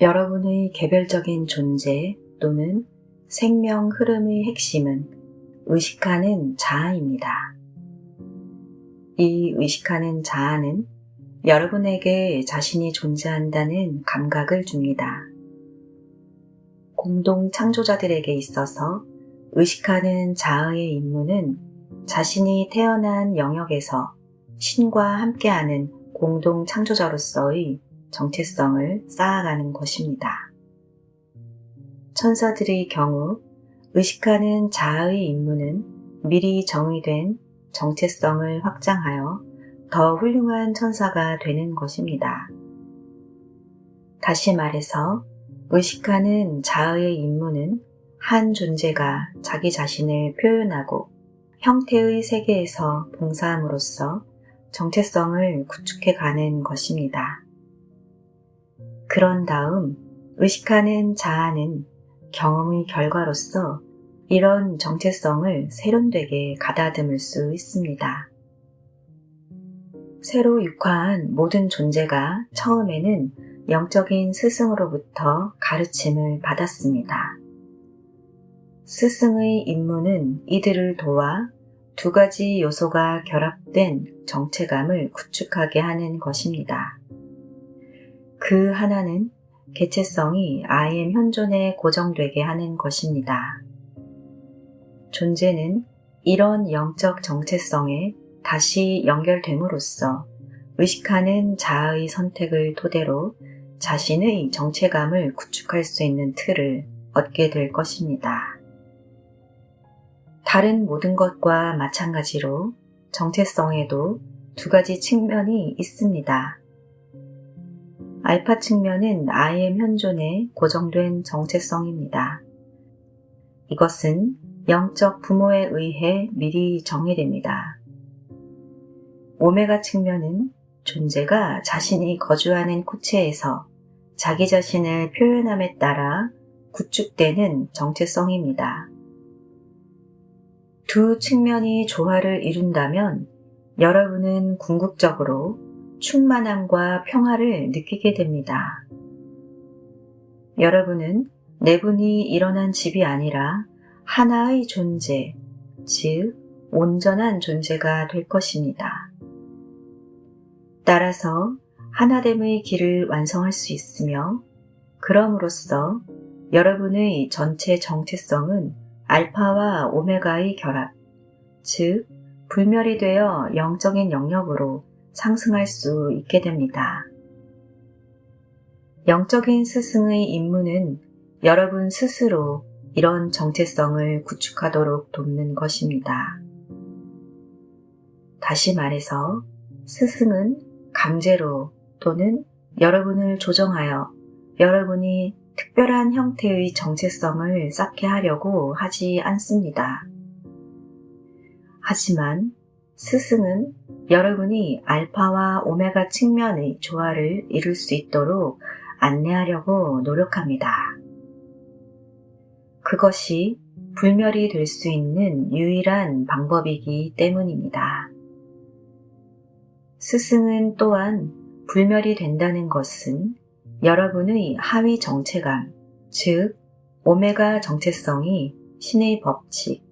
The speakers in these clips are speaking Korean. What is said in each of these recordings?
여러분의 개별적인 존재 또는 생명 흐름의 핵심은 의식하는 자아입니다. 이 의식하는 자아는 여러분에게 자신이 존재한다는 감각을 줍니다. 공동 창조자들에게 있어서 의식하는 자아의 임무는 자신이 태어난 영역에서 신과 함께하는 공동 창조자로서의 정체성을 쌓아가는 것입니다. 천사들의 경우 의식하는 자아의 임무는 미리 정의된 정체성을 확장하여 더 훌륭한 천사가 되는 것입니다. 다시 말해서 의식하는 자아의 임무는 한 존재가 자기 자신을 표현하고 형태의 세계에서 봉사함으로써 정체성을 구축해 가는 것입니다. 그런 다음 의식하는 자아는 경험의 결과로서 이런 정체성을 세련되게 가다듬을 수 있습니다. 새로 육화한 모든 존재가 처음에는 영적인 스승으로부터 가르침을 받았습니다. 스승의 임무는 이들을 도와 두 가지 요소가 결합된 정체감을 구축하게 하는 것입니다. 그 하나는 개체성이 아이엠 현존에 고정되게 하는 것입니다. 존재는 이런 영적 정체성에 다시 연결됨으로써 의식하는 자아의 선택을 토대로 자신의 정체감을 구축할 수 있는 틀을 얻게 될 것입니다. 다른 모든 것과 마찬가지로 정체성에도 두 가지 측면이 있습니다. 알파 측면은 IM 현존에 고정된 정체성입니다. 이것은 영적 부모에 의해 미리 정의됩니다. 오메가 측면은 존재가 자신이 거주하는 코체에서 자기 자신을 표현함에 따라 구축되는 정체성입니다. 두 측면이 조화를 이룬다면 여러분은 궁극적으로 충만함과 평화를 느끼게 됩니다. 여러분은 내분이 일어난 집이 아니라 하나의 존재, 즉, 온전한 존재가 될 것입니다. 따라서 하나됨의 길을 완성할 수 있으며, 그럼으로써 여러분의 전체 정체성은 알파와 오메가의 결합, 즉, 불멸이 되어 영적인 영역으로 상승할 수 있게 됩니다. 영적인 스승의 임무는 여러분 스스로 이런 정체성을 구축하도록 돕는 것입니다. 다시 말해서 스승은 강제로 또는 여러분을 조정하여 여러분이 특별한 형태의 정체성을 쌓게 하려고 하지 않습니다. 하지만 스승은 여러분이 알파와 오메가 측면의 조화를 이룰 수 있도록 안내하려고 노력합니다. 그것이 불멸이 될 수 있는 유일한 방법이기 때문입니다. 스승은 또한 불멸이 된다는 것은 여러분의 하위 정체감, 즉, 오메가 정체성이 신의 법칙,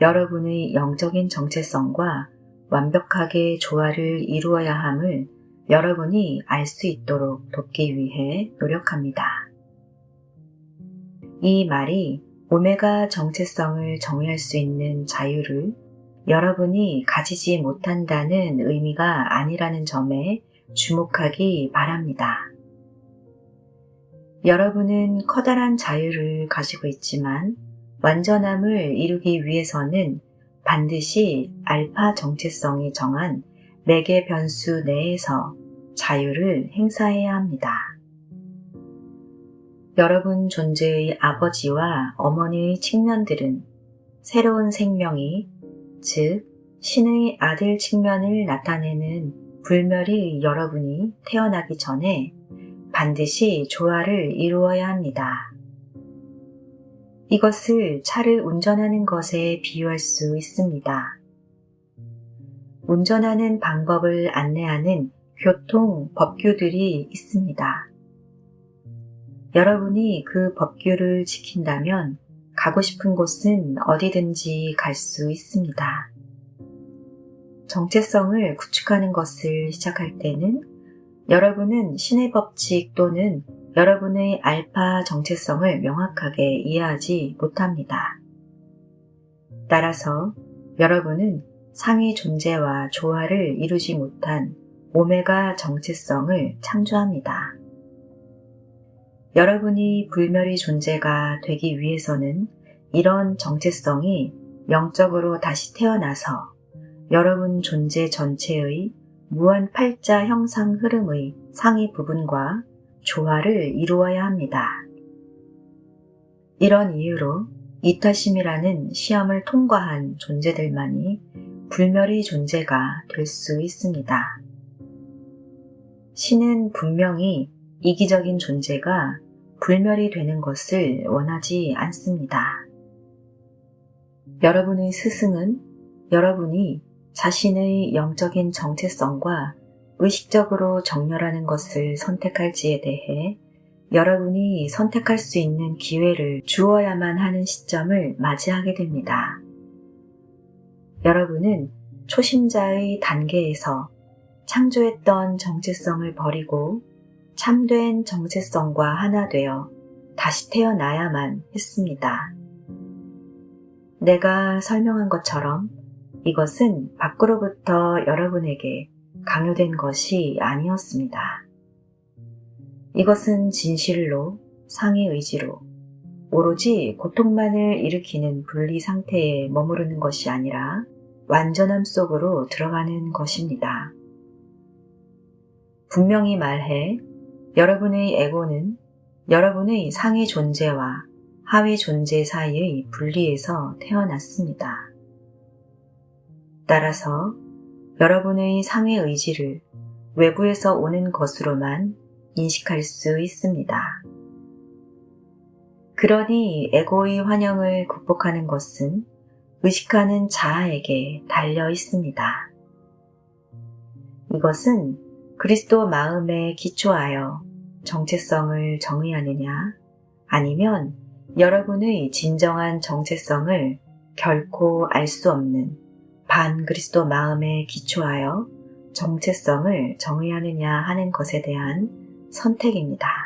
여러분의 영적인 정체성과 완벽하게 조화를 이루어야 함을 여러분이 알 수 있도록 돕기 위해 노력합니다. 이 말이 오메가 정체성을 정의할 수 있는 자유를 여러분이 가지지 못한다는 의미가 아니라는 점에 주목하기 바랍니다. 여러분은 커다란 자유를 가지고 있지만 완전함을 이루기 위해서는 반드시 알파 정체성이 정한 매개 변수 내에서 자유를 행사해야 합니다. 여러분 존재의 아버지와 어머니의 측면들은 새로운 생명이, 즉, 신의 아들 측면을 나타내는 불멸이 여러분이 태어나기 전에 반드시 조화를 이루어야 합니다. 이것을 차를 운전하는 것에 비유할 수 있습니다. 운전하는 방법을 안내하는 교통 법규들이 있습니다. 여러분이 그 법규를 지킨다면 가고 싶은 곳은 어디든지 갈 수 있습니다. 정체성을 구축하는 것을 시작할 때는 여러분은 신의 법칙 또는 여러분의 알파 정체성을 명확하게 이해하지 못합니다. 따라서 여러분은 상위 존재와 조화를 이루지 못한 오메가 정체성을 창조합니다. 여러분이 불멸의 존재가 되기 위해서는 이런 정체성이 영적으로 다시 태어나서 여러분 존재 전체의 무한 팔자 형상 흐름의 상위 부분과 조화를 이루어야 합니다. 이런 이유로 이타심이라는 시험을 통과한 존재들만이 불멸의 존재가 될 수 있습니다. 신은 분명히 이기적인 존재가 불멸이 되는 것을 원하지 않습니다. 여러분의 스승은 여러분이 자신의 영적인 정체성과 의식적으로 정렬하는 것을 선택할지에 대해 여러분이 선택할 수 있는 기회를 주어야만 하는 시점을 맞이하게 됩니다. 여러분은 초심자의 단계에서 창조했던 정체성을 버리고 참된 정체성과 하나 되어 다시 태어나야만 했습니다. 내가 설명한 것처럼 이것은 밖으로부터 여러분에게 강요된 것이 아니었습니다. 이것은 진실로 상의 의지로 오로지 고통만을 일으키는 분리 상태에 머무르는 것이 아니라 완전함 속으로 들어가는 것입니다. 분명히 말해 여러분의 에고는 여러분의 상위 존재와 하위 존재 사이의 분리에서 태어났습니다. 따라서 여러분의 상위 의지를 외부에서 오는 것으로만 인식할 수 있습니다. 그러니 에고의 환영을 극복하는 것은 의식하는 자아에게 달려 있습니다. 이것은 그리스도 마음에 기초하여 정체성을 정의하느냐 아니면 여러분의 진정한 정체성을 결코 알 수 없는 반 그리스도 마음에 기초하여 정체성을 정의하느냐 하는 것에 대한 선택입니다.